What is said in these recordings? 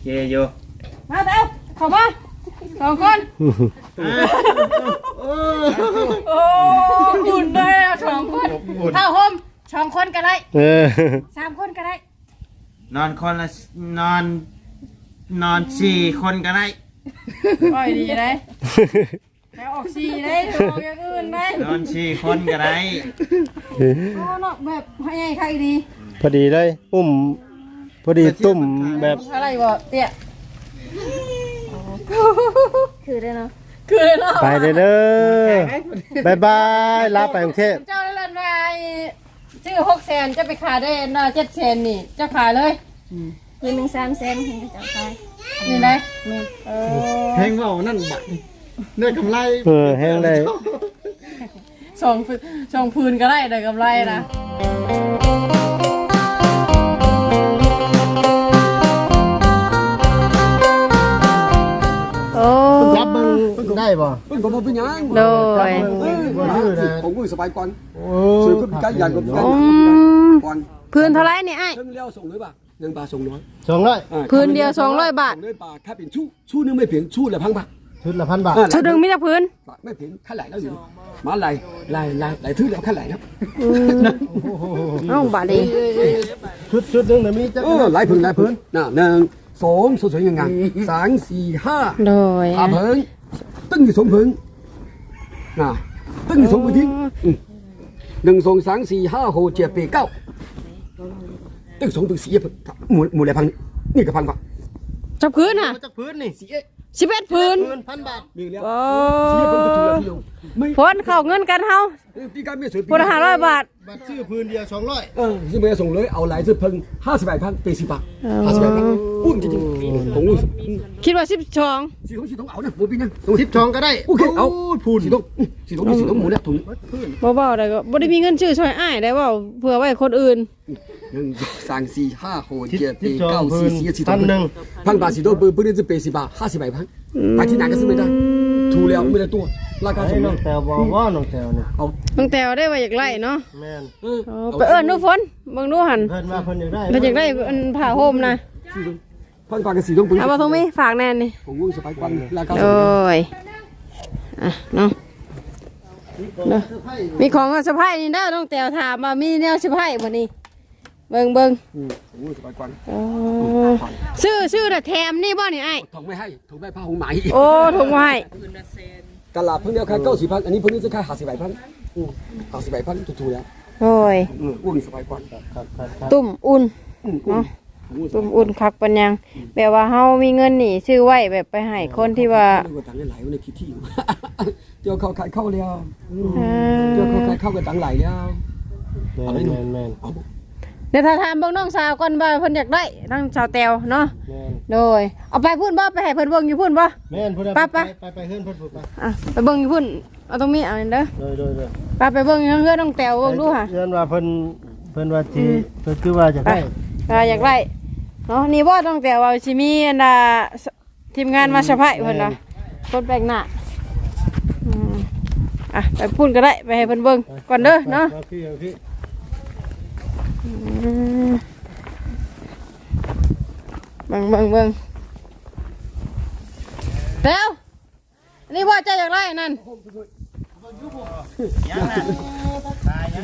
เคอยู่มาเต้าเข้ามาสองคนโอ้โอ้อุ่นเลยอะสองคนเท่าห่มสองคนก็ได้เออสามคนก็ได้ นอนคนละนอนนอนสี่คนก็ได้ปล่อยดีเลยแล้วออกสีได้ตัวออกอย่างอื่นได้นอนสี่คนก็ได้โอ้เนาะแบบให้ใครดี พอดีเลย อุ้มพ อดีตุ่มแบบอะไรบ่เตี้ยคือได้เนาะคือเนาะไปเด้อเด้อบายบายลาไปกรุงเทพเจ้าเล่นว่าซื้อหกแสนจะไปขายได้น่าเจ็ดแสนนี่จะขายเลยคืนหนึ่งสามแสนให้เจ้าไปนี่นะเออเพลงเว่านั่นบัดได้กำไรเออแห้งได้สองพื้นสองพื้นก็ได้ได้กำไรนะ อ้รับเบิ่งได้บ่เพิ่นก็บ่เป็นหยังโดยเออบ่ชื่อนะผมก็สบายก่อนโอ้สวยก็มีการยานก็มีการอืยานมก่อนพื้นเท่าไรนี่ไอ้เพิ่งเลี้ยวส่งเลยป่ะหนึ่งบาทส่งน้อยสองร้อยอ่าพื้นเดียว200บาทส่งเลยบาทถ้าเป็นชู้ชู้นึงไม่เพียงชู้ละพังบาทชุดละพันบาทอ่าชุดหนึ่งมีแต่พื้นไม่เพียงค่าไหลแล้วอยู่มาไหลไหลไหลไหลทื่อแล้วค่าไหลแล้วน้องบาลีชุดชุดหนึงน่ะมีจักเออไหลพื้นไหลพื้นน่ะหนึ่ง สองสวยๆงามๆสามสี่ห้าโดยห้าพื้นตึ้งอยู่สองพื้นน่ะตึ้งอยู่สองพื้นที่อืมหนึ่งสองสามสี่ห้าหกเจ็ดแปดเก้าตึ้งสองตึ้งสี่หมู่หมู่อะไรพังนี่ก็พังปะจับพื้นอะจักพื้นนี่สี่เอ๊ะสิบเอ็ดพื้นพื้นพันบาทมีแล้วโอ้สี่เอ๊ะเป็นประตูแล้วพี่โยมไม่พ้นเข้าเงินกันเฮาพี่การไม่สวยพุทธห้าร้อยบาท บัตรซื้อพื้นเดียวสองร้อยเออซึ่งไม่ส่งเลยเอาหลายซื้อเพิ่งห้าสิบแปดพันเป็นสิบบาทห้าสิบแปดพันอุ้มจริงๆของอุ้มคิดว่าสิบสองสี่ต้องสี่ต้องเอานะโมบินนะสิบสองก็ได้โอเคเอาพูนสี่ต้องสี่ต้องสี่ต้องหมูเนี่ยถุงบ่เบาได้ก็บ่ได้มีเงินชื่อช่วยอ้ายได้เว่าเผื่อไว้คนอื่นหนึ่งสองสี่ห้าหกสิบเจ็ดแปสิบดสองเก้าพื้สี่นสี่สี่พัต้อนงหนึ่งพันบาทสี่ต้องปืนปืนจะเป็นสิบบาทห้าสิบแปดพัน ไปที่ไหนก็ซื้อไม่ได้ถูกแล้วไม่ได้ตัวราคาให้สูงน้องแตวบอกว่าน้องแตวเนี่ยเอาตั้งแต่ได้ว่าอยากไล่เนาะแม่นเออเอาไปเอิ้นดูฝนเบิ่งดูหันเพิ่นว่าเพิ่นอยากได้เราอยากได้อันผ้าห่มนะพันบาทกับสี่ต้องปืนเอาบ่ทงมีฝากแน่นี่ของอุ้มสบายกว่าราคาโดสูงยอะเนาะเนาะมีของเซอร์ไพรส์นี่เด้อน้องแตวถามว่ามีแนวเซอร์ไพรส์บ่นี่ เบิ่งเบิ่งของอุ้มสบายกว่าอ๋อชื่อชื่อน่ะแถมนี่บ่นี่ไอ้ทองไม่ให้ถูกไม่ผ้าหงไหมโอ้ถุงไว้ตลาดเพิ่งเดียวขายเก้าสิบพันอันนี้เพิ่งจะขายห้าสิบแปดพันห้าสิบแปดพันถูกๆแล้วโอ้ยอุ้มสบายกว่าครับครับครับตุ่มอุ่นอุ้มอุ้มตุ่มอุ่นคักปัญญังแบบว่าเฮามีเงินนี่ซื้อไว้แบบไปให้คนที่ว่าเงินตังค์ไหลในคิดที่เดี๋ยวเขาขายเข้าแล้วเอเดี๋ยวเขาอขายเข้ากันตังค์ไหลแล้ว แม่นแม่นแม่นเอา เดี๋ยวถ้าถามเบิ่งน้องสาวก่อนว่าเพิ่นอยากได้ทั้งสาวแตวเนาะแม่นโดยเอาไปพุ่นบ่ไปให้เพิ่นเบิ่งอยู่พุ่นบ่ แม่นพูดไปไป ไปไปเฮือนเพิ่นพูดไปอะไปเบิ่งอยู่พุ่นเอาตรงนี้เอาอันเด้อโดยโดยโดยไปไปเบิ่งอยู่เฮือนน้องแตวเบิ่งดูค่ะ เฮือนว่าเพิ่นเพิ่นว่าสิเพิ่นคือว่าจะไปได้ อ่าอยากได้เนาะนี่บ่น้องแตวว่าสิมีอันน่ะสทีมงานมาสะพายเพิ่นน่ะคนแปลกหน้าอืมอะไปพุ่นก็ได้ไปให้เพิ่นเบิ่งก่อนเด้อเนาะอพี่เอาพี่อืม เบิ่งเบิ่งเบิ่งเร็วอันนี้ว่าเจะอยากได้นั่น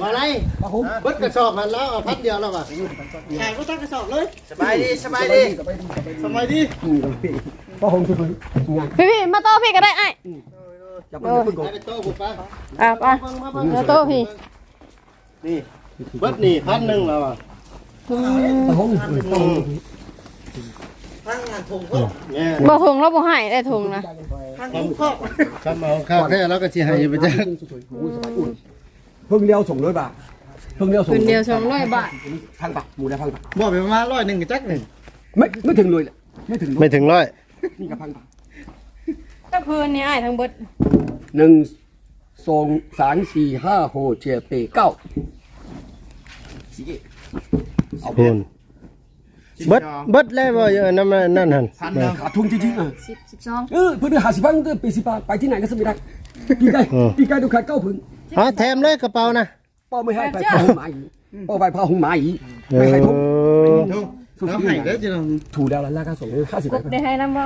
มาไรเบิดกระสอบมันแล้วเอาพัดเดียวแล้วว่ะแขกก็ตั้งกระสอบเลยสบายดีสบายดีสมัยดีเพราะผมคือไงพี่พี่มาโต้พี่ก็ได้ไอ้จะไปเพิ่งก่อนไปโต๊ะผมไปอะไปมาโต้พี่นี่ เบิดนี่พันหนึ่งแล้วอะแต่ผมเนี่ยบ่ทงแล้วบ่ให้ได้ทงนะคำเอาข้าวแค่แล้วก็สิให้ไปจ้ะเพิ่งเดียวส่งเลยบาทเพิ่งเดียวส่งคืนเดียวสองร้อยบาทพันบาทหมูได้พันบาทบอกไปประมาณร้อยหนึ่งจักหนึ่งไม่ไม่ถึงเลยไม่ถึงไม่ถึงร้อยนี่กับพันบาทก็พื้นนี่ไอ้ทั้งเบิดหนึ่งสองสามสี่ห้าหกเจ็ดแปดเก้า สี่เอาพูนเบิดเบิดแล้วบ่เยอะนั่นมันนั่นหั่นพันหนึ่งขาดทุนจริงๆเออสิบสิบสองเออเพื่อนหาสิบพันเพื่อนปีสิบบาทไปที่ไหนก็ซื้อไม่ได้ปีไก่ปีไก่ดูขายเก้าพันอ๋อแถมเลยกระเป๋านะป้อไม่ให้ไปพาหงหมาอีกป้อไปพาหงหมาอีกเอไม่ให้ทุกอแล้วให้แล้วจะลองถูกแล้วราคาส่งห้าสิบกบได้ให้น้ำบ่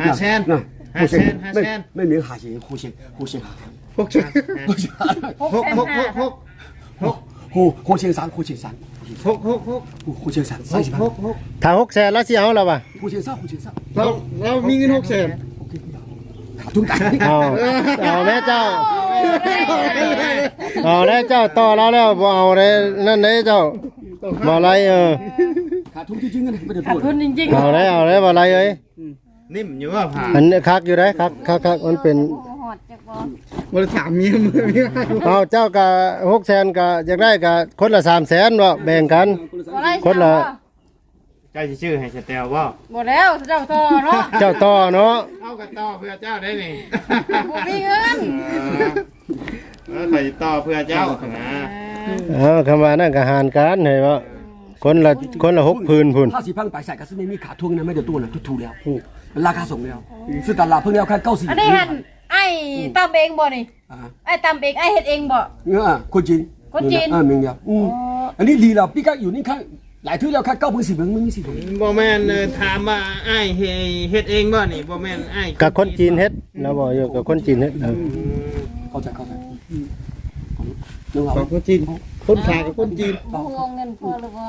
หาแชนนะหาแชนหาไม่แชนไม่มีหาเสียงหูเสียงหูเสียงหาหกแชนหกหกหก หกหูหูเสียงสามหูเสียงสามหกหกหกหูหูเสียงสามสี่สิบหกหกถ้าหกแสนแล้วสิเอาแล้วป่ะหูเสียงสามหูเสียงสามเราเรามีเงินหกแสนขาดทุนกันเอาเอาแม่เจ้าเอาแล้วเจ้าต่อแล้วแล้วบ่เอาเลยนั่นเลยเจ้าบ่อะไรเออขาดทุนจริงๆกันไม่ได้ขาดพูดทุนจริงเอาเลยเอาเลยบ่อะไรเอ้ยนิ่มอยู่ว่าผ่าอันนี้คักอยู่ได้คักคักคักมันเป็น ๆหอดจักบ่บริถามเมียมือเมียเอาเจ้าก็หกแสนก็อยากได้ก็คนละสามแสนบ่แบ่งกัน บ่ได้คนละ เจ้าจะชื่อให้สเตลว่าบ่แล้วเจ้าต่อเนาะเจ้าต่อเนาะเอากันต่อเพื่อเจ้าได้นี่บ่มีเงินเออคอยต่อเพื่อเจ้านะเอาคำว่านั่นก็หารกันให้ว่าคนละคนละหกพื้นพุ่นห้าสิบพันไปใส่ก็ซึ่งไม่มีขาดทุนนะไม่ได้ตัวนะถูกๆแล้วราคาส่งแล้วซื้อตลาดเพิ่งแล้วแค่เก้าสิบอันนี้หั่นไอ้ ตำเองบ่นี่อ่าไอ้ตำเองไอ้เฮ็ดเองบ่ เนี่ยคนจีนคนจีน อ่าเมืองเดียวอืมอันนี้ดีแล้วพี่ก็อยู่นี่ข้างหลายทื่อแล้วแค่เก้าพันสิบเมืองไม่มีสิบเมืองบ่แม่นเอ่อถามว่าไอ้ายเฮเฮ็ดเองบ่นี่บ่แม่นไอ้ายกับคนจีนเฮ็ดเราบอกอยู่กับคนจีนเฮ็ดเออเข้าใจเข้าใจนึกเอาของคนจีนคนขายกับคนจีนบ่ห่วงเงินพอหรือบ่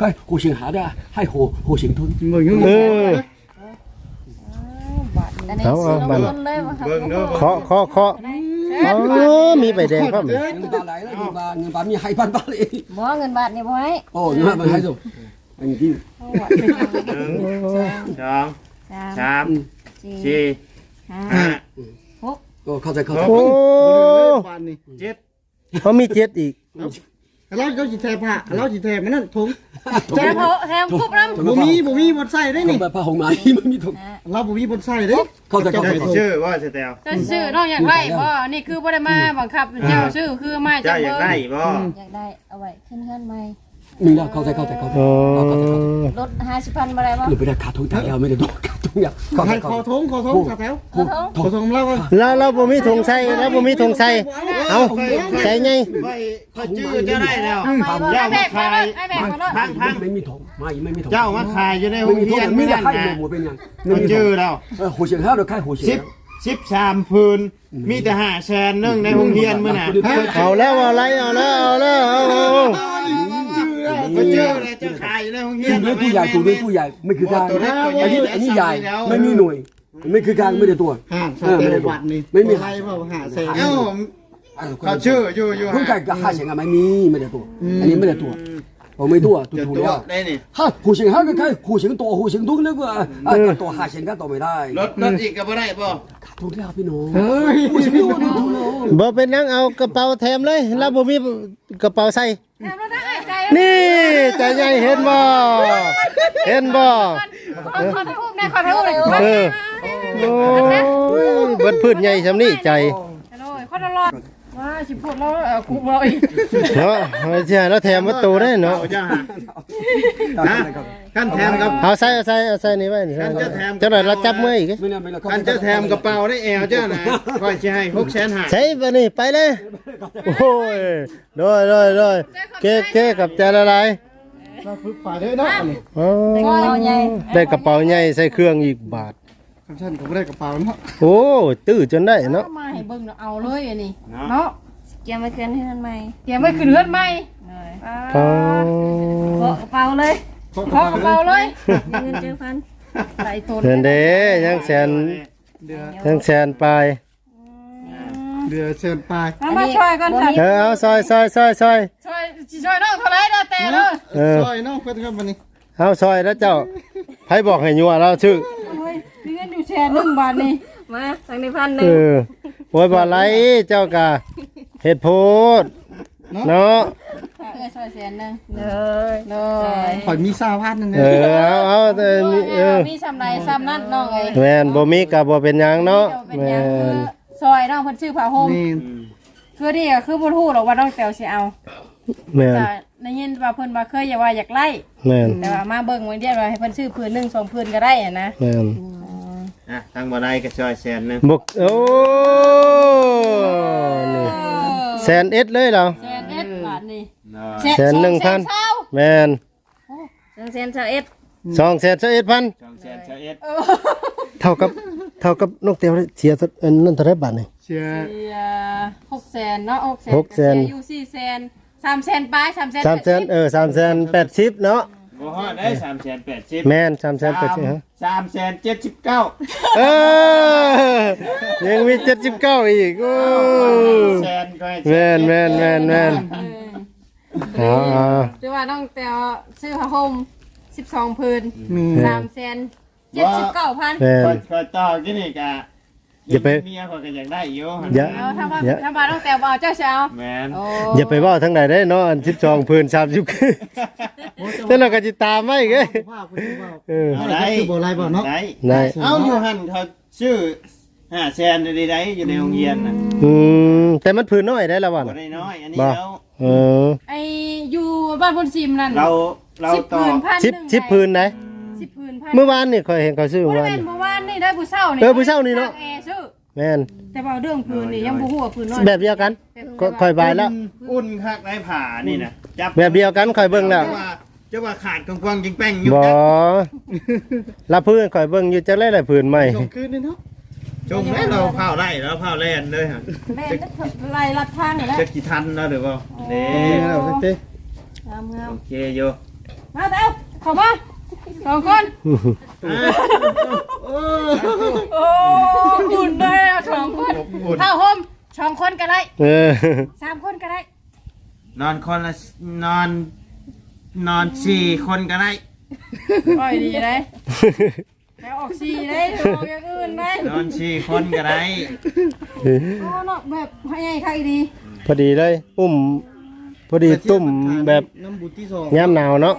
ก็โหเฉียงหาได้ให้โหโหเฉียงทุน บ่ยุ่งเอออันนี้ เอาซื้เอาอบัดลงเลยบ่ครับเบิ่งเด้อเคาะเคาะเคาะอ๋อมีใบแดงพร้อมเงินบาทไหลแล้วเงินบาทเงินบาทมีให้พันบาทเลยบ่เงินบาทนี่บ่ให้โอ้เงินบาทมันให้ส่งอันนี้ที่โอ้ว่าเป็นจังหนึ่งสองสามสามสี่สี่ห้าห้าโอ้เข้าใจเข้าใจโอ้เจ็ดเขามีเจ็ดอีก เราเราสิแทผ้าเราสิแทมันนั่นถุงแถมเขาแถมครบน้ำบ่มีบ่มีบนใส่ได้ถุนี่งแบบผ้าห่มไหมมันมีถุงเราบ่มีบนใส่เด้เข้าใจเข้าใจเจ้าจะชื่อว่าสเตลเจ้าชื่อน้องอยากได้บ่นี่คือบ่ได้มาบังคับเจ้าชื่อคือมาจาเจ้ากอยากเบิ่งได้บ่อยากได้เอาไว้ขึ้นเฮือนใหม่ มีแล้วเข้าใจเข้าใจเข้าใจโอ้เข้าใจเข้าใจลด50,000บ่ได้บ่หรือไปได้ขาดทุนแต่แล้วไม่ได้ตัวขาดทุนอย่างขอเข้าใจให้ขเข้าอใจ ทงขอทงสาแถวเออท้องขอทงเราก่อนแล้วเราบ่มีธงชัยแล้วบ่มีธงชัยเอาใจไงค่อยค่อยชื่อเจ้าได้แล้วไปบ่เจ้าไอ้แบมากมาขายไอ้แบกมาเลยพังพังไม่มีถุงไม่ไม่มีถุงเจ้ามาขายอยู่ในโรไม่งมีถุเรีงยนไม่เมื่อได้นั้นให้นะหมดเป็นยังเขาชื่อแล้วเออหัวเฉียงห้าเดี๋ยวค่ายหัวเฉียสิงบสิบสามพื้น มีแต่ห้าแสนหนึงในโรงเรียนมื้อน่ะเอาแล้วเอาอะไรเอาแล้วเอาแล้วเอาเอา ก็ชื่อเลยเจ้าขายอยู่ในโรงเรียนตู้ตู้ใหญ่ตู้เล็กตู้ใหญ่ไม่คือการตัวเล็กตัวใหญ่อันนี้อันนี้ใหญ่ไม่มีหน่วย ไม่คือการไม่ได้ตัวห้าสาเออแถไม่ได้วตัววัดนี่ไม่มีใครว่าหาแสนเอ้าเขาชื่ออยู่อยู่เพิ่งฮะการห้าเฉียงอะไม่มีไม่ได้ตัว อันนี้ไม่ได้ตัว ผมไม่ตัวตัว จะ ถู ตัว แล้ว ได้นี่ 哈，虎形还是开虎形多，虎形多那个啊，多下形个多没ได้ รถรถอีกก็บ่ได้บ่ ขาดทุนแล้วพี่น้อง เฮ้ย 虎形多ขาดทุนแล้ว บ่เป็นหยังเอากระเป๋าแถมเลยเราบ่มีกระเป๋าใส่ แถมแล้วนะไอ้ใจ นี่ใจใหญ่เห็นบ่เห็นบ่ ขอขอถ่ายรูปนะขอถ่ายรูปหน่อย เออโอ้ยเบิดพื้นใหญ่ซำนี้ใจ ฮัลโหลขอตลอด ว่าสิพูดแล้วเออคุกเราอีกเนาะเอาสิให้เราแถมประตูได้เนาะเอาจ้าหานะกันแถมกับ เอาใส่เอาใส่เอาใส่นี่ไว้นี่กันจะแถมจังได๋เราจับมืออีก ไม่ได้ไม่ได้กันจะแถมกระเป๋าได้แอลเจ้านะค่อยสิให้6แสนหาใช่บ่นี่ไปเลย โอ้ยโดยโดยโดยเก๊เก๊กับใจละลายเราฝึกป่าเด้อเนาะนี่อ๋อเอาใหญ่ได้กระเป๋าใหญ่ใส่เครื่องอีกบาท คำฉันก็บ่ได้กระเป๋าเนาะโอ้ตื้อจนได้เนาะเอามาให้เบิ่งเนาะเอาเลยอันนี้เนาะเกี่ยวมาคืนเฮือนใหม่เตรียมไว้ขึ้นเฮือนใหม่พอเกาะกระเป๋าเลยขอกระเป๋าเลยเงินเจอพันใส่ตนเดือนเด้ยังแสนเดือยังแสนปลายเดือเชิญปลายเอามาช่วยกันค่ะเออเอาซอยซอยซอยซอยช่วยสิช่วยน้องเท่าไหรเด้อแต่เด้อเออซอยเนาะเพิ่นครับวันนี้เอาซอยแล้วเจ้าไผบอกให้ยัวเราชื่อ แชร์หนึ่งบาทนี่มาทางในพันหเอนึ่งอโอ้ยบ่ไรเจ้ากะเฮ็ดโพดเนาะเออช่วยแสนหนึ่งเลยเลยข่อยมีสาวพันนึงเออเอาเอาเออมีเออมีซ้ำใดซ้ำนั่นน้องเอ้ยแม่นบ่มีก็บ่เป็นหยังเนาะเป็นแม่หยังคือนซอยน้องเพิ่นชื่อผ้าห่มนี่คือนี่ก็คือบ่ฮู้หรอกว่าน้องแต๋วสิเอาแม่นแต่ได้ยินว่าเพิ่นว่าเคยอย่าว่าอยากไล่แม่นแต่ว่ามาเบิ่งไว้เดียวว่าให้เพิ่นซื้อพื้นหนึงสองพื้นก็ได้อะนะแม่น อะตั้งบ่ได้ก็ช่วยแสนหนึงบกโอ้นี่แสนเอ็ดเลยเหรอแสนเอ็ดบาทนี่แสนหนึ่งพันเศร้าแม่นองแสนเจ้าเอ็ดสองแสนเอ็ดพันสองแสนเช้าเอ็ดเท่ากับเท่ากับนกเตียวเสียอันนั่นเท่าไหรบาทนี่ เชื่อเสียหกแสนเนาะหกแสนหกแสน เสียอยู่สี่แสนสามแสนปลายสามแสนสามแสนเออสามแสนแปดสิบเนาะ บ่ฮอดได้สามแสนแปดสิบแม่นสามแสนแปดสิบฮะสามแสนเจ็ดสิบเก้าเออยังมีเจ็ดสิบเก้าอีกโอ้แสนก็ให้แม่นแม่นแม่นแม่นเอาเอา หรือว่าน้องแตวซื้อผ้าห่มสิบสองพื้นสามแสนเจ็ดสิบเก้าพันแม่คอนยคอยต่อกินนี่กะ อย่าไปเมียคอยก็อยากได้อยู่หั่นอย่า เอาทำมาอย่าทำมาน้องแตวเอาเจ้าเช้าแม่นโอ้อย่าไปว่าทั้งไหนได้เนาะอันสิบสองพื้นสามสิบแต่เราก็จะตามไม่ไงว่าคุณว่าเออเอาได้คือบ่ไรบ่เนาะ ได้ได้เอาอยู่หันเขาชื่อห้าแสนได้ได้อยู่ในโรงเรียนน่ะอืมแต่มันพื้นน้อยได้แล้ววันบ่ได้น้อยอันนี้บ่แล้วเออไออยู่บ้านพนซิมนั่นเราเราสิบต่อ พื้นพันสิบหนึ่งสิบพื้นไหนสิบพื้นพันเมื่อวานนี่เคยเห็นเขาซื้อบ่เมื่อได้วานเป็นนี่เมื่อวานนี่ได้ผู้เช่านี่เออผู้เช่านี่เนาะ แอร์ซื้อ แม่นแต่ว่าเรื่องพื้นนี่ยังบ่ฮู้ว่าพื้นน้อยแบบเดียวกันก็ค่อยบายแล้ว อุ่นคักได้ผ่านี่นะจับแบบเดียวกันค่อยเบิ่งแล้วจะว่าจะว่าขาดกว้างๆจิงแป้งอยู่บ่จักรับพื้นค่อยเบิ่งอยู่จักได๋หลายพื้นใหม่ส่งคืนนี่เนาะจงให้เราเผาไล่แล้วเผาแล่นเลยฮะแม่นจะไล่ลัดทางนี่แหละจะกี่ทันแล้วหรือเปล่าเด้นี่แล้วสักทีงามงามโอเคอยู่มาแตวเข้ามา สองคนโอ้โอ้อุ่นเลยเอาสองคนเท่าห่มสองคนก็ได้เออสามคนก็ได้ นอนคนละนอน นอนสี่คนก็ได้ปล่อยดีเลยแล้วออกสีได้ออกอย่างอื่นได้นอนสี่คนก็ได้โอ้เนาะแบบให้ใครดี พอดีเลย อุ้ม พอดีตุ่มแบบน้ำบุตรที่สองยามหนาวเนาะ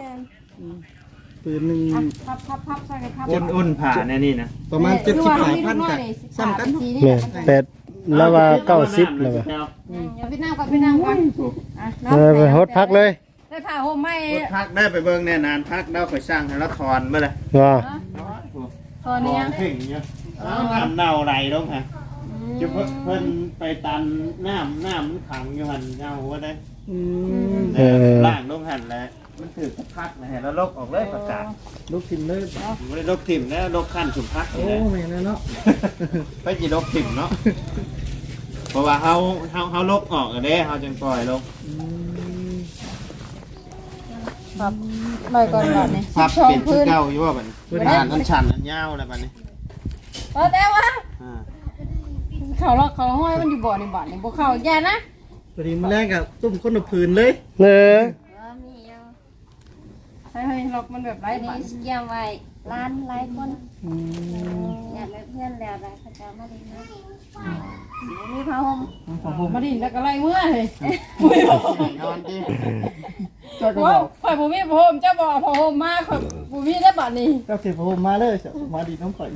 ปืนหนึ่งพับพับพับใส่กันพับอุ่นอุ่นผ่าแน่นี่นะประมาณเจ็ดสิบสามพันกันซ้ำกันแม่นแปดแล้วว่าเก้าสิบแล้วว่าอย่าไปนั่งก่อนไปนั่งก่อนอะเออไปฮดพักเลยได้ผ้าห่มไหมพักได้ไปเบิ่งแน่นานพักได้ไปสร้างให้ละทอนเมื่อไรว่าตอนนี้ยังถึงเนี่ยน้ำเน่าไหลลงฮะจะเพิ่นไปตันน้ำน้ำมันขังอยู่หันเน่าว่าได้อืมเออล่างลงหันแล้ว มันถือพักนะฮะแล้วลกออกเลยประกาศลูกทิมเลยไม่ได้ลกถิ่มแล้วลกขั้นสุมพักโอ้นี่แหละแม่นเนาะไปจีลกถิ่มเนาะเพราะว่าเฮาเฮาเฮาลกออกอะเด้เฮาจึงปล่อยลงครับไปก่อนก่อนนี่พับสองเป็นที่พื้นเก่าอยู่ว่าบัดนี้อ่านอันชันอันยาวอะไรบัดนี้เออแต่ว่าอ่าเขาล็อกเขาห้อยมันอยู่บ่อในบ่อนี่บ่เข้าแย่นะพอดีมาแรกกับตุ้มคนละผืนเลยเนอมีอยู่ ใช่ๆล็อกมันแบบไร้อันบันี้นเกี่ยวไว้ร้านหลายคนอยากได้เพื่อนแล้วได้เขาจะมาเล่นนะมีผ้าห่มมาดินแล้วก็ไล่เมื่อเลยนอนดิว่าข่อยบ่มีผ้าห่มเจ้าบ่เอาผ้าห่มมาข่อยบ่มีได้บัดนี้ก็ถือผมมาเลยมาดีน้องข่อย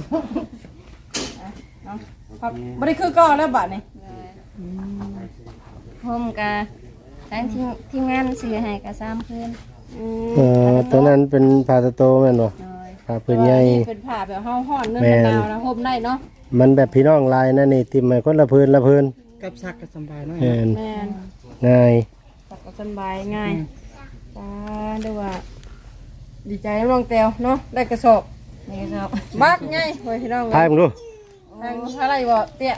ครับบ่ได้คือก่อนแล้วบัดนี้ห่มกะทั้งทีมทีมงานซื้อให้กะสามคืน เออตอนนั้นเป็นพาตะโตแม่นบ่โดยพาพื้นใหญ่ เป็นผ้าแบบเฮาฮ้อนเนื้อแม่น หนาวนะห่มได้เนาะมันแบบพี่น้องลายนั่นนี่ติมให้คนละพื้นละพื้นกับซักกับสบายหน่อยแม่นแม่นง่ายตักก็สบายง่ายตาเด้อว่า ดีใจน้องแตวเนาะได้กระสอบนี่ก็บักไงโอ้ยพี่น้องทายมึงดูทางอะไรบ่เตี้ย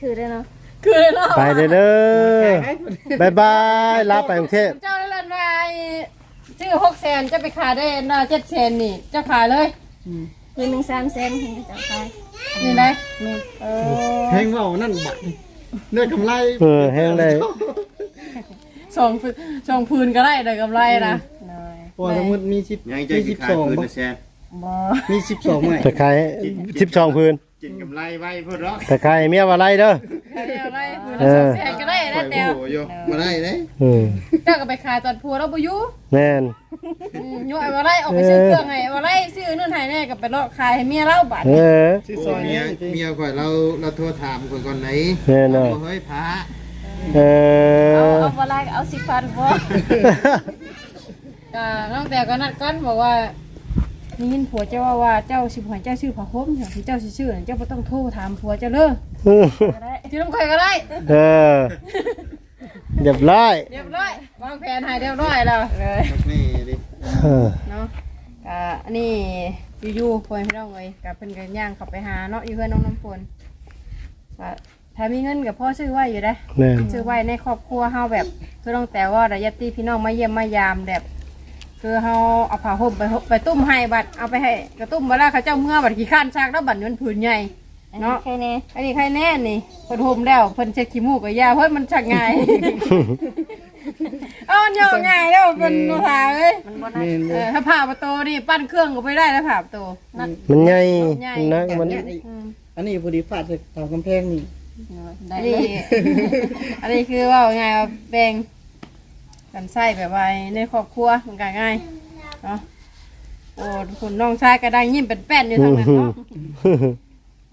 คือได้เนาะ คือเลยเนาะไปเด้อเด้อบายบายลาไปกรุงเทพเจ้าได้เล่นว่าไอ้ซื้อหกแสนจะไปขายได้น่าเจ็ดแสนนี่เจะขายเลยคือหนึ่งสามเซนถึงจะขายนี่ไหนนี่เอแพองว่านั่นบัตรเนื้อกำไรเออแห้งได้สองพื้นสองพื้นก็ได้ได้กำไรนะเลยโอ้สมมติมีสิบยังใจมีสิสิบขาสดองคืนบ่นะแซนบ่มีสิบสองไหมตะไคร้สิบสองพื้น กินกำไรไว้เพื่อรอกตะไคร้เมียว่าไรเด้อใครเอาไรพื้นเอละสอองแสนก็ได้ปล่นะอยแต่โอ้โหโยมาได้เลยอืมเจ้าก็ไปขายตอนพัวแล้วบ่อยู่แม่นอืมอยู่ไอ้บ่ไรออกไปซื้อเครื่องให้บ่ไรซื้อนู่นให้แน่ก็ไปเลาะขายให้เมียเล่าบาทเออสิบโอ้สองเมียเมียข่อยเราเราโทรถามข่อยก่อนไหนแน่นอนเฮ้ยพระเอเอาอเอาบ่ไล่ก็เอาสิบพันบ่ก็น้องแต่ก็นัดกันบอกว่า นี่ยินผัวเจ้าว่าว่าเจ้าสิบหอยเจ้าชื่อผ้าห่มที่เจ้าสิชื่อเจ้าบ่ต้องโทรถามผัวเจ้าเด้อก็ได้ชื่อน้ำข่อยก็ได้เออเรียบร้อยเรียบร้อยวางแผนให้เรียบร้อยแล้วเลยนี่ดิเออเนาะกะอันนี้อยู่ๆพ่อพี่น้องเอ้ยกับเพิ่นก็ย่างเข้าไปหาเนาะอยู่เพื่อนน้องน้ำฝนว่าถ้ามีเงินกับพ่อซื้อไว้อยู่ได้แม่นซื้อไว้ในครอบครัวเฮาแบบคือต้องแต่ว่าระยะตีพี่น้องมาเยี่ยมมายามแบบ คือเฮาเอาผ้าห่มไปห่มไปตุ้มให้บัดเอาไปให้กระตุ้มเวลาเขาเจ้าเมื่อบัดขี้ข้านซากแล้วบัดมันผืนใหญ่เนาะเนาะแค่นี้อันนี้ใครแน่นี่เพิ่นห่มแล้วเพิ่นเช็ดขี้มูกกับยาเพิ่นมันชักง่าย เอ้อนย่อง่ายแล้วเพิ่นบ่ทาเอ้ยมันบ่ได้เออถ้าผ่าประตูนี่ปั้นเครื่องก็ไปได้แล้วผ่าประตูมันใหญ่ใหญ่ นักมัน อืม อันนี้พอดีฟาดจากตามกำแพงนี่ ได้อันเลนี้ ย อันนี้คือว่าไงว่าแบ่ง กันใส่แบบว่าในครอบครัวมันก็ง่ายเนาะโอ้คุณน้องชายก็ได้ยิ้มเป็นแป้นอยู่ทางนั้นเนาะ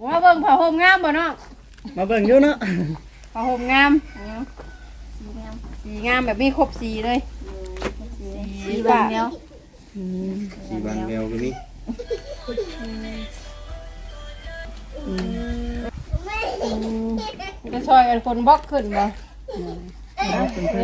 ว่าเบิ่งผ้าห่มงามบ่เนาะมาเบิ่งอยู่เนาะผ้าห่มงามสีงามสีงามแบบมีครบสีเลยสีบางเดียวสีบางแนวก็มีจะช่วยกันคนบล็อกขึ้นบ่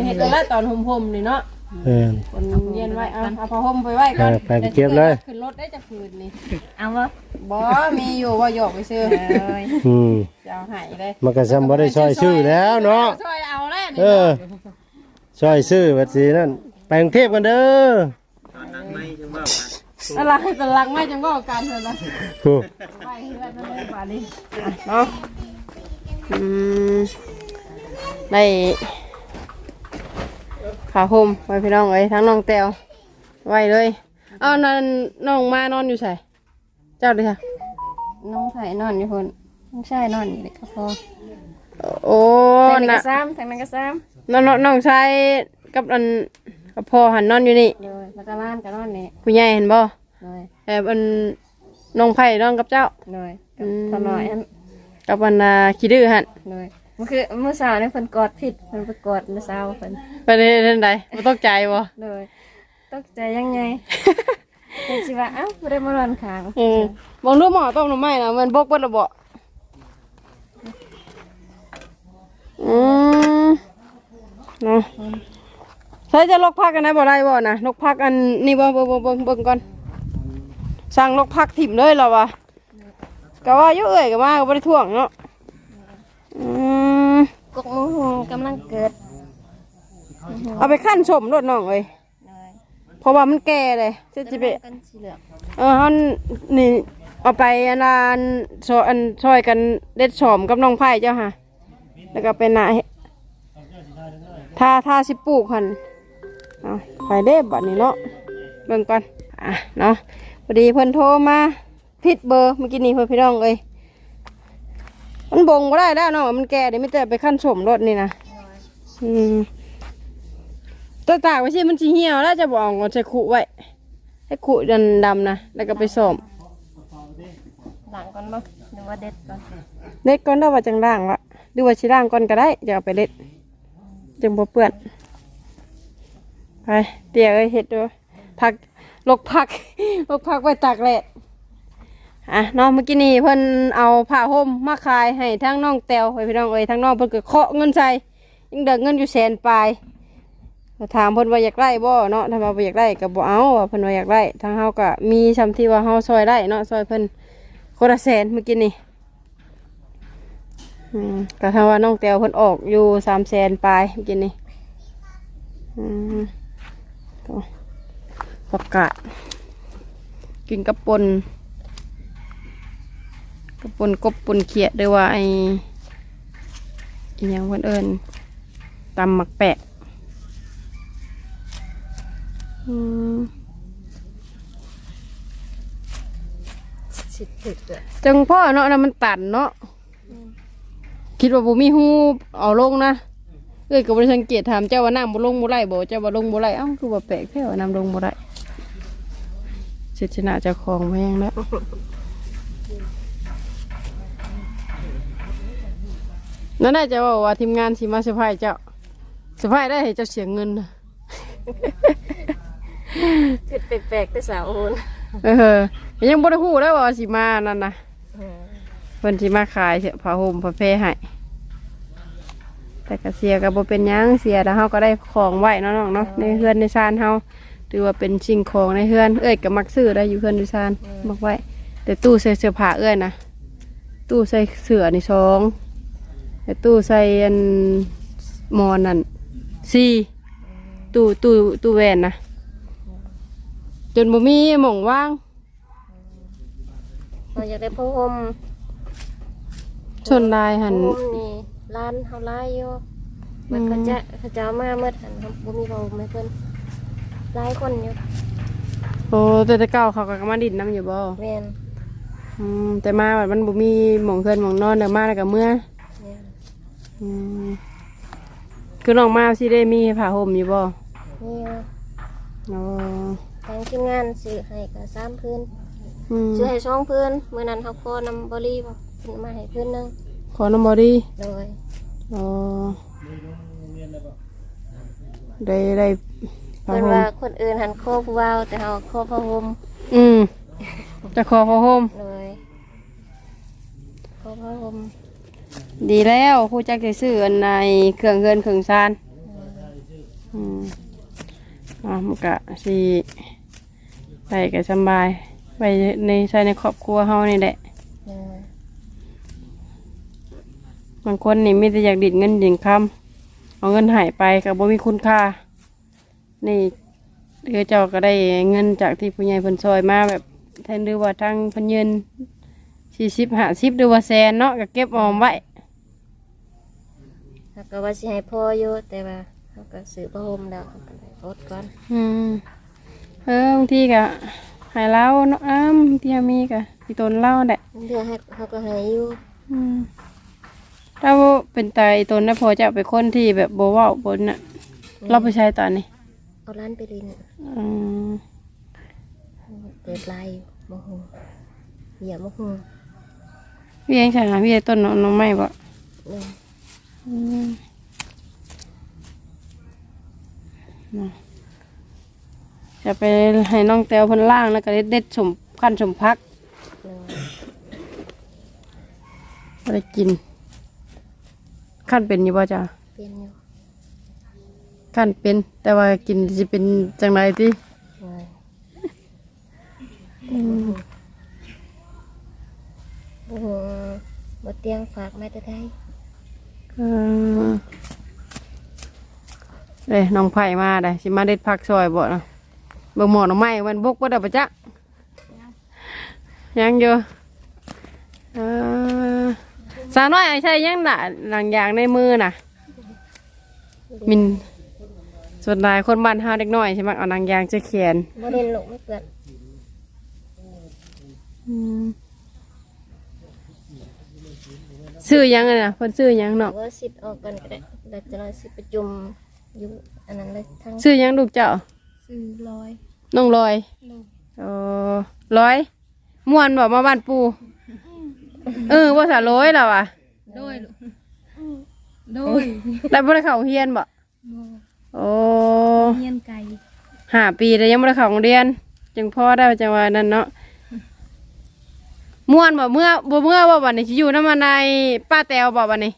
เห็นแล้วตอนห่มๆนี่เนาะเออคนเย็นไว้เอาเอาผ้าห่มไปไว้ก่อนไปไปเก็บเลยขึ้นรถได้จากคืนนี่เอาวะบ่มีอยู่ว่าหยอกไปซื้อเลยอืมจะเอาใหายเลยมันก็ซ้ำบ่ได้ช่วยชื่อแล้วเนาะช่วยเอาแล้วเอนี่อช่วยชื่อบัดสีนั่นแปลงเทพกันเด้อตอนนั้นไม่ใช่ว่ากันอะไรเป็นลังไม่จังก็การเถอะนะโอ้ไปเพื่อนนั่นเลยป่านนี้อะเนาะอืมได้ ขาห่มไว้พี่น้องเอ้ยทั้งน้องแตวไว้เลยเอานั่นน้องมานอนอยู่ใส่เจ้าดิค่ะน้องไผ่นอนอยู่คนน้องชายนอนอยู่เด็กก็พอโอ้ทางนี้น่ะก็ซ้ำทางนั้นก็ซ้น้องน้องน้องชายกับอันกับพ่อหันนอนอยู่นี่ำเลยแล้วก็ล้านก็นอนนี่ผู้ใหญ่เห็นบ่เลยแต่อันน้องไผ่นอนกับเจ้าเลยอืม พอน้อยอันกับอันน่ะขี้ดื้อหันเลย มันคือเมื่อเช้านี่เพิ่นกอดผิดเพิ่นไปกอดเมื่อเช้าเพิ่นไปเล่นใดบ่ตกใจบ่เลยตกใจยังไงเพิ่นสิว่าเอ้าบ่ได้มานอนข้างอืมบองดูหมอต้มหน่อไม้นะมันบกเบิดและบ่อืมเนาะใช้จะลกพักกันได้บ่ได้บ่นะลกพักอันนี่บ่เบิ่งเบิ่งเบิ่งเบิ่งก่อนสั่งลกพักถิ่มเลยเหรอวะก็ว่าอยู่เอ้ยก็มาก็บ่ได้ท่วงเนาะอืม กกมูหูกำลังเกิดเอาไปขั้นชมรถน้องเอ้ยเลยเพราะว่ามันแก่เลยจะจะไป กันสีเหลืองเออฮันนี่เอาไปอันนั้นซอยอันช่วยกันเด็ดชอมกับน้องไผ่เจ้าค่ะ แล้วก็เป็นนาถ้าถ้าสิปลูกหันเอาไปเด้บัดนี้เนาะเบิ่งก่อนอะเนาะพอดีเพิ่นโทรมาผิดเบอร์เมื่อกี้นี้เพื่อนพี่น้องเอ้ย มันบงก็ได้แล้วเนาะมันแก่เดี๋ยวไม่แต่ไปขั้นชมรถนี่นะอืมตัวตากไว้สิมันสิเหี่ยวแล้วจะบอกเอาใส่ขุไว้ ให้ขุดันดำนะแล้วก็ไปส่มหลังก่อนบ่หรือว่าเด็ดก่อนเล็ดก่อนได้ว่าจังด่างละดูว่าชิด่างก่อนก็ได้จะเอาไปเล็ดจังบ่เปื้อนไปเดี๋ยวเอ้ยเห็ดดูผักลกผักลกผักไว้ตากแดด อะน้องเมื่อกี้นี่เพิ่นเอาผ้าห่มมาขายให้ทั้งน้องแตวให้พี่น้องเอ้ยทั้งน้องเพิ่นก็เคาะเงินใส่ยังเดือเงินอยู่แสนปลายก็ถามเพิ่นว่าอยากได้บ่เนาะถ้าว่าบ่อยากได้ก็บ่เอาว่าเพิ่นว่าอยากได้ทางเฮาก็มีชำที่ว่าเฮาซอยได้เนาะซอยเพิ่นคนละแสนเมื่อกี้นี่อืมก็ทำว่าน้องแตวเพิ่นออกอยู่สามแสนปลายเมื่อกินนี่อืมก็ประกาศกินกับปน กับปนกบปนเขียดด้วยว่าไออีหยังเพิ่นเอิญตำหมักแปะอืมสิถึกเด้อจังพ่อเนาะนะมันตันเนาะคิดว่าบ่มีหูเอาลงนะเอ้ยก็บ่ได้สังเกตถามเจ้าว่าน้ำบ่ลงบ่ไหลบ่เจ้าว่าลงบ่ไหลเอ้าคือว่าแปลกแท้ว่าน้ำลงบ่ไหลเสิชนะเจ้าของแพงแล้ว นั่นน่าจะว่าว่าทีมงานสิมาเซอร์ไพรส์เจ้าเซอร์ไพรส์ได้ให้เจ้าเสียเงินนะคือแปลกๆแต่สาวโอนเออยังบ่ได้ฮู้ได้ว่าสิมานั่นนะเพิ่นที่มาขายเสื้อผ้าห่มผ้าเพให้แต่แต่ก็เสียก็บ่เป็นหยังเสียแล้วเฮาก็ได้ของไว้เนาะน้องเนาะในเฮือนในซานเฮาถือว่าเป็นสิ่งของในเฮือนเอ้ยก็มักซื้อได้อยู่เฮือนในซานบอกไว้แต่ตู้ใส่เสื้อผ้าเอ้ยนะตู้ใส่เสื้อนี่สองแต่ตู้ใส่อันหมอนนั่นสี่ตู้ตู้ตู้แวนนะจนบ่มีหม่องว่างเราอยากได้ผ้าห่มชนลายหันผ้าห่มนี่ร้านเฮาลายอยู่มันเขาจะเขาจะเอามาเมื่อหันครับบ่มีผ้าห่มให้เพิ่นหลายคนอยู่โอ้แต่แต่เก่าเขาก็มาดินน้ำอยู่บ่แม่นอืมแต่มาแบบมันบ่มีหมองเพื่อนหมองนอนเดี๋ยวมาแล้วก็เมื่อแม่น อืมคือน้องมาสิได้มีผ้าห่มอยู่บ่นี่ว่าอ๋อทางทีมงานซื้อให้ก็สามพื้นอืมซื้อให้สองพื้นมื้อนั้นเขาขอนำบริบ่เพิ่นมาให้พื้นหนึงขอน้ำบอดี้โดยอ๋อได้ได้ผ้าเพิ่นห่มว่าคนอื่นหันขอผู้เว้าแต่เฮาขอผ้าห่มอืมจะขอผ้าห่มเลยขอผ้าห่ม ดีแล้วผู้จักจะซื้ออันในเครื่องเงินเครื่องซานอืมอ่ามันก็สิใส่ก็สำบายไปในใส่ในครอบครัวเฮานี่แหละเลยบางคนนี่มีแต่อยากดิดเงินดิ่งคำเอาเงินหายไปกับบ่มีคุณค่า นี่เดือเจ้าก็ได้เงินจากที่ผู้ใหญ่เพิ่นซอยมาแบบแทนหรือว่าทางเพิ่นยืนสี่สิบห้าสิบหรือว่าแสนเนาะก็เก็บออมไว้ เขาก็ว่าสิให้พ่ออยู่แต่ว่าเขาก็ซื้อผ้าห่มแล้วเขาก็เลยอดก่อนอืมเออบางทีก็ใหายเล่าเนาะอ้ามบางทีมีก็ที่ตนเล่าแหละเดือให้เขาก็ให้อยู่อืมถ้าเป็นตายตนนะพอจะเป็นคนที่แบบโบเว่าบนน่ะ เราไปใช้ตอนนี้เอาร้านไปลินอืมเปิดไลน์โมโหเหยียบโมโหพี่เองใช่ไหมพี่ต้นน้องน้องไม่บ่ เนี่ยอืมน่ะ จะไปให้น้องแต้วเพันล่างแล้วก็เด็ดๆสมขั้นสมพักเนี่ยก็ได้กิน ขั้นเป็นอยู่บ่จ้ะเปลี่ยนอยู่ขั้นเป็น แต่ว่ากินจะเป็นจังไรที่เลยโอ้โหบดเตียงฝากแม่แต่ได้ เออเอ้ยน้องไผ่มาได้สิมาเด็ดผักซอยบ่เนาะเบิ่งหมอน้องไม้มันบกบ่ได้ปะจ๊ะยังอยู่เออสาวน้อยไอ้ใช่ยังน่ะหลังยางในมือน่ะ มินส่วนหลายคนบ้านเฮาเด็กน้อยใช่ไหมเอาหนังยางจะเขียนโมเดลลูกไม่เปิด ซื้อยังอะน่ะเพิ่นซื้อยังเนาะว่าสิทธิ์ออกกันก็ได้แล้วจะน้อยสิประจุมอยู่อันนั้นเลยทั้งซื้อยังลูกเจ้าซื้อร้อยน้องลอยเออร้อยม่วนบอกมาบ้านปูเออว่าสาร้อยแล้วอะโดยแล้วบ่ได้เข้าเฮียนบ่โอ้เงียนไก่ห้าปีแต่ยังบ่ได้เข้าโรงเรียน จึงพ่อได้จังว่านั่นเนาะ ม่วนบ่เมื่อบ่เมื่อบ่บัดนี้สิอยู่นำมาในป้าแตวบ่บัดนี้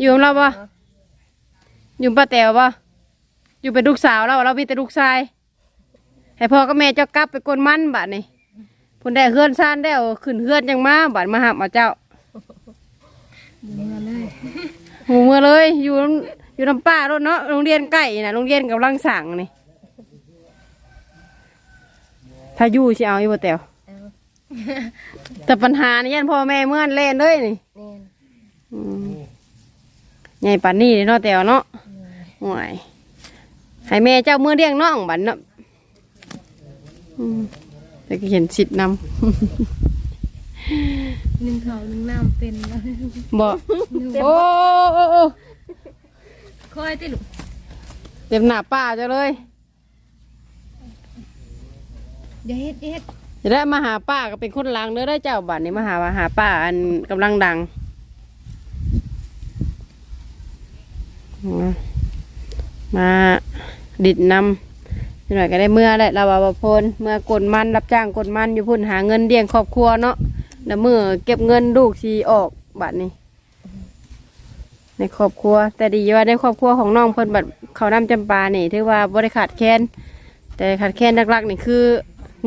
อยู่กับเราบ่อยู่ป้าแตวบ่อยู่เป็นลูกสาวเราเรามีแต่ลูกชาย ให้พ่อกับแม่เจ้ากลับไปกวนมันบัดนี้พุ่นได้เฮือนซ่านได้วขึ้นเฮือนจังมาบัดมาหับมาเจ้าหูเมื่อเลยอยู่นำอยู่น้ำป้ารถเนาะโรงเรียนใกล้น่ะโรงเรียนกำลังสั่งนี่ถ้าอยู่สิเอาอยู่บ่แตวเอา แต่ปัญหานี่ยันพ่อแม่เมื่อนเล่นเลยนี่แม่นอืมใหญ่ปันนี่เนาะแตวเนาะห่วยให้แม่เจ้ามือเลี้ยงน้องบันเนาะอืมแต่ก็เห็นสิทธิ์นหนึ่งเขาหนึ่งน้ำเป็นแล้วำ บอกโอ้โอ้โอ้คอยติลูกเต็มหน้าป้าเจ้าเลย เด็ดเด็ดจะได้ มาหาป้าก็เป็นคนลังเด้อได้เจ้าบัตรนี่มาหามาหาป้าอันกำลังดังมาดิดนำหน่อยก็ได้เมื่อแหละเราว่าบพลเมื่อกดมันรับจ้างกดมันอยู่พุ่นหาเงินเลี้ยงครอบครัวเนาะแล้วเมื่อเก็บเงินลูกสีออกบัตรนี้ในครอบครัว แต่ดีว่าในครอบครัวของน้องเพิ่นบัดเขาน้ำจำปานี่ถือว่าบริขาดแค้นแต่ขาดแค้นหลักๆนี่คือ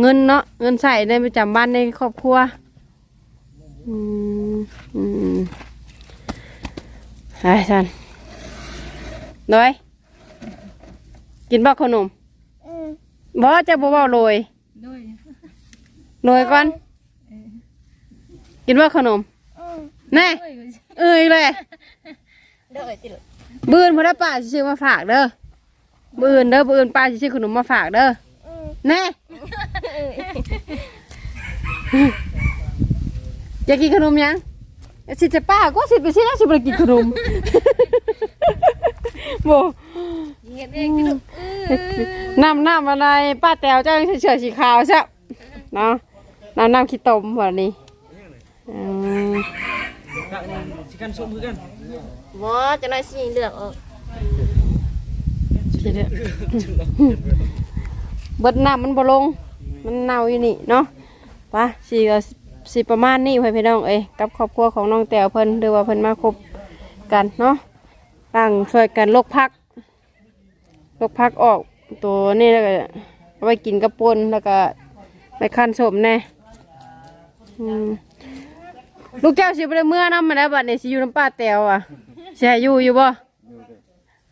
เงินเนาะเงินใส่ในประจำบ้านในครอบครัวอืมอืมไอ้สันน้อยกินบ่ขนมบ่จะบ่เว้าโรยโรยก่อน กินบ่ขนมแน่เอ้ยเลยเด้อจิบืนพอได้ป้าสิซื้อมาฝากเด้อบืนเด้อบืนป้าสิซื้อขนมมาฝากเด้อแน่ อยากกินขนมยังสิจะป้าก็สิไปซื้อสิไปกินขนมโบเฮ็ดเองจิลูกน้ำน้ำอะไรป้าแตวเจ้าเฉยๆสีขาวใช่เนาะน้ำน้ำขี้ต้มวันนี้อืมบ่จะน้อยสิเลือกออกเดี๋ยวเบิดน้ำมันบ่ลง มันเน่าอยู่นี่เนาะไปะสีก็สีประมาณนี้เพื่อนพี่น้องเอ้ยกับครอบครัวของน้องแตวเพิ่นหรือว่าเพิ่นมาคบกันเนาะต่างช่วยกันลกพักลกพักออกตัวนี่แล้วก็เอาไปกินกระปนแล้วก็ไปขั้นสมแน่อืมลูกแก้วสิบ่ได้เมื่อน้ำมาแล้วบัดนี้สิอยู่น้ำป้าแตวอะสิให้อยู่อยู่บ่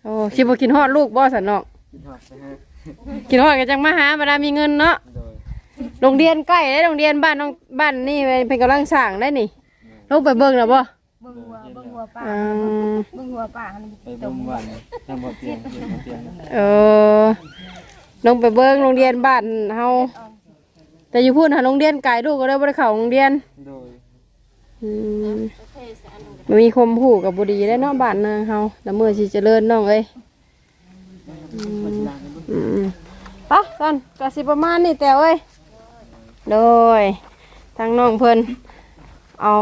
โอ้คิดว่ากินฮอดลูกบ่สันเนาะกินฮอดกันจังมาหาเวลามีเงินเนาะ โรงเรียนใกล้ได้โรงเรียนบ้านน้องบ้านนี่เป็นกำลังสร้างได้นี่ลงไปเบิ่งแล้วบ่เบิ่งหัวเบิ่งหัวป้าอืมเบิ่งหัวป้าหันไปตรงเออลงไปเบิ่งโรงเรียนบ้านเฮาแต่อยู่พูดหาโรงเรียนไกลลูกก็ได้บ่ได้เข้าโรงเรียนอืมมันมีคมผูกับบุดีได้เนาะบ้านเนืองเฮาแล้วมือสิเจริญน้องเอ้ย อืมอืมไปะสันกสิประมาณนี้แต่เอ้ย โดยทางน้องเพิ่นเอา